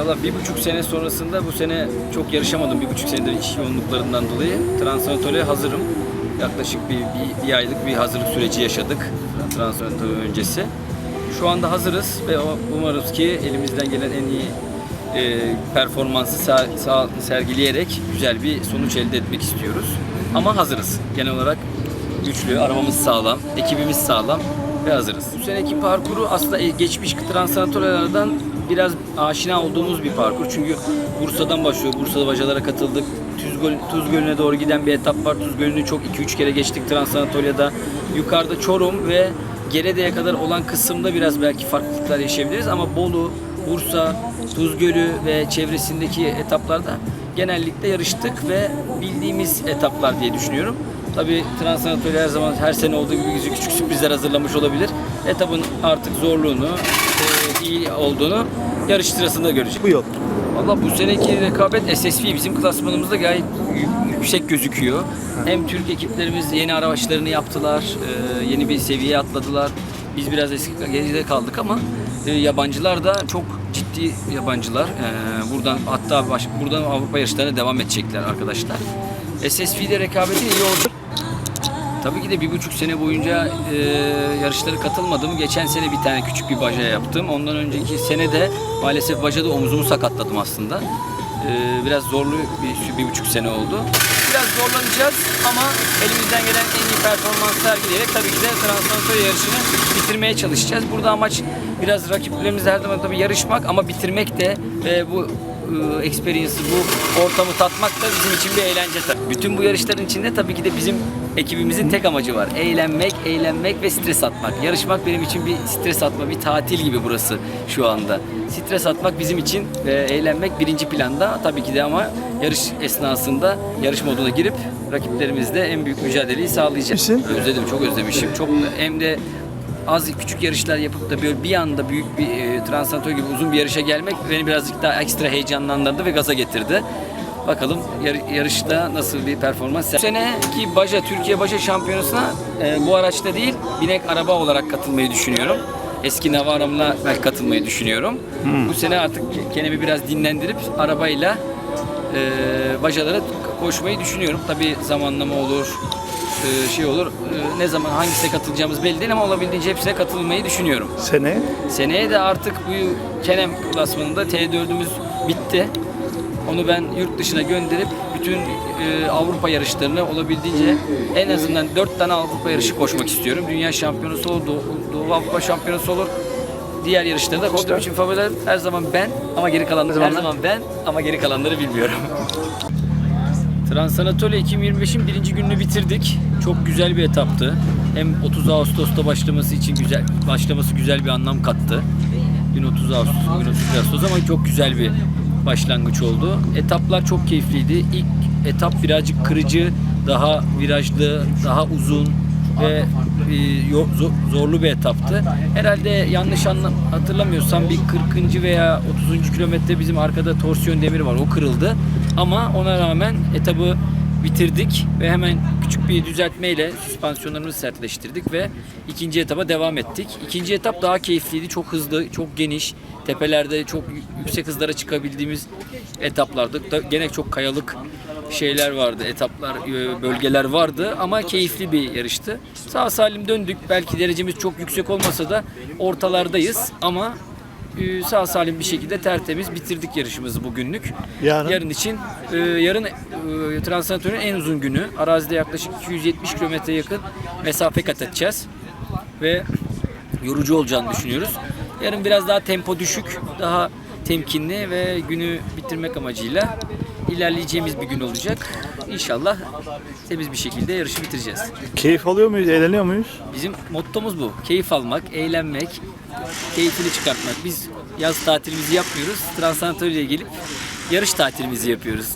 Valla bir buçuk sene sonrasında bu sene çok yarışamadım. Bir buçuk senedir iş yoğunluklarından dolayı. Transanatoliye hazırım. Yaklaşık bir, bir, bir aylık bir hazırlık süreci yaşadık. Transanatoliye öncesi. Şu anda hazırız ve umarız ki elimizden gelen en iyi e, performansı sa- sergileyerek güzel bir sonuç elde etmek istiyoruz. Ama hazırız. Genel olarak güçlü, arabamız sağlam, ekibimiz sağlam ve hazırız. Bu seneki parkuru aslında e, geçmiş transanatörlerden biraz aşina olduğumuz bir parkur. Çünkü Bursa'dan başlıyor. Bursa'da bacalara katıldık. Tuz, Göl, Tuz Gölü'ne doğru giden bir etap var. Tuz Gölü'nü çok 2-3 kere geçtik Transanatolia'da. Yukarıda Çorum ve Gerede'ye kadar olan kısımda biraz belki farklılıklar yaşayabiliriz ama Bolu, Bursa, Tuz Gölü ve çevresindeki etaplarda genellikle yarıştık ve bildiğimiz etaplar diye düşünüyorum. Tabii Transanatolia'ya her zaman her sene olduğu gibi küçük küçük sürprizler hazırlamış olabilir. Etapın artık zorluğunu, iyi olduğunu yarış sırasında göreceğiz. Bu yol. Valla bu seneki rekabet SSV bizim klasmanımızda gayet yü- yüksek gözüküyor. Hem Türk ekiplerimiz yeni araçlarını yaptılar, e, yeni bir seviyeye atladılar. Biz biraz eski geride kaldık ama e, yabancılar da çok ciddi yabancılar. E, buradan hatta baş, buradan Avrupa yarışlarına devam edecekler arkadaşlar. SSV'de rekabetin iyi oldu. Tabii ki de bir buçuk sene boyunca e, yarışlara katılmadım. Geçen sene bir tane küçük bir baja yaptım. Ondan önceki sene de maalesef bajada omzumu sakatladım aslında. E, biraz zorlu bir, bir buçuk sene oldu. Biraz zorlanacağız ama elimizden gelen en iyi performans sergileyerek tabii ki de Transanatolia yarışını bitirmeye çalışacağız. Burada amaç biraz rakiplerimizle her zaman tabii yarışmak ama bitirmek de ve bu e, experience'ı, bu ortamı tatmak da bizim için bir eğlence tabii. Bütün bu yarışların içinde tabii ki de bizim ekibimizin tek amacı var. Eğlenmek, eğlenmek ve stres atmak. Yarışmak benim için bir stres atma, bir tatil gibi burası şu anda. Stres atmak bizim için ve eğlenmek birinci planda tabii ki de ama yarış esnasında yarış moduna girip rakiplerimizle en büyük mücadeleyi sağlayacağız. Misin? Özledim, çok özlemişim. Çok hem de az küçük yarışlar yapıp da böyle bir anda büyük bir e, Transanatolia gibi uzun bir yarışa gelmek beni birazcık daha ekstra heyecanlandırdı ve gaza getirdi. Bakalım yar- yarışta nasıl bir performans. Bu seneki Baja, Türkiye Baja Şampiyonası'na e, bu araçta değil, binek araba olarak katılmayı düşünüyorum. Eski Navara'mla belki katılmayı düşünüyorum. Bu sene artık kendimi biraz dinlendirip arabayla e, bacalara koşmayı düşünüyorum. Tabii zamanlama olur, e, şey olur. E, ne zaman hangisine katılacağımız belli değil ama olabildiğince hepsine katılmayı düşünüyorum. Sene. Seneye de artık bu Kenem klasmanında T4'ümüz bitti. Onu ben yurt dışına gönderip bütün e, Avrupa yarışlarını olabildiğince en azından 4 tane Avrupa yarışı koşmak istiyorum. Dünya şampiyonası olur, Doğu, Doğu Avrupa şampiyonası olur. Diğer yarışlarda da koştuğum için favoriler her zaman ben ama geri kalanları her zaman ben ama geri kalanları bilmiyorum. Transanatolia 2025'in birinci gününü bitirdik. Çok güzel bir etaptı. Hem 30 Ağustos'ta başlaması için güzel başlaması güzel bir anlam kattı. Dün 30 Ağustos, bugün 30 Ağustos ama çok güzel bir başlangıç oldu. Etaplar çok keyifliydi. İlk etap birazcık kırıcı, daha virajlı, daha uzun ve e, zorlu bir etaptı. Herhalde yanlış anla- hatırlamıyorsam bir 40. veya 30. kilometre bizim arkada torsiyon demiri var. O kırıldı. Ama ona rağmen etabı bitirdik ve hemen küçük bir düzeltmeyle süspansiyonlarımızı sertleştirdik ve ikinci etaba devam ettik. İkinci etap daha keyifliydi. Çok hızlı, çok geniş. Tepelerde çok yüksek hızlara çıkabildiğimiz etaplardı. Da gene çok kayalık şeyler vardı, etaplar, e, bölgeler vardı ama keyifli bir yarıştı. Sağ salim döndük. Belki derecemiz çok yüksek olmasa da ortalardayız ama e, sağ salim bir şekilde tertemiz bitirdik yarışımızı bugünlük. Yarın? için e, yarın e, Transanatör'ün en uzun günü. Arazide yaklaşık 270 kilometre yakın mesafe kat edeceğiz. Ve yorucu olacağını düşünüyoruz. Yarın biraz daha tempo düşük, daha temkinli ve günü bitirmek amacıyla ilerleyeceğimiz bir gün olacak. İnşallah temiz bir şekilde yarışı bitireceğiz. Keyif alıyor muyuz? Eğleniyor muyuz? Bizim mottomuz bu. Keyif almak, eğlenmek, keyfini çıkartmak. Biz yaz tatilimizi yapmıyoruz. Transanatör'e gelip yarış tatilimizi yapıyoruz.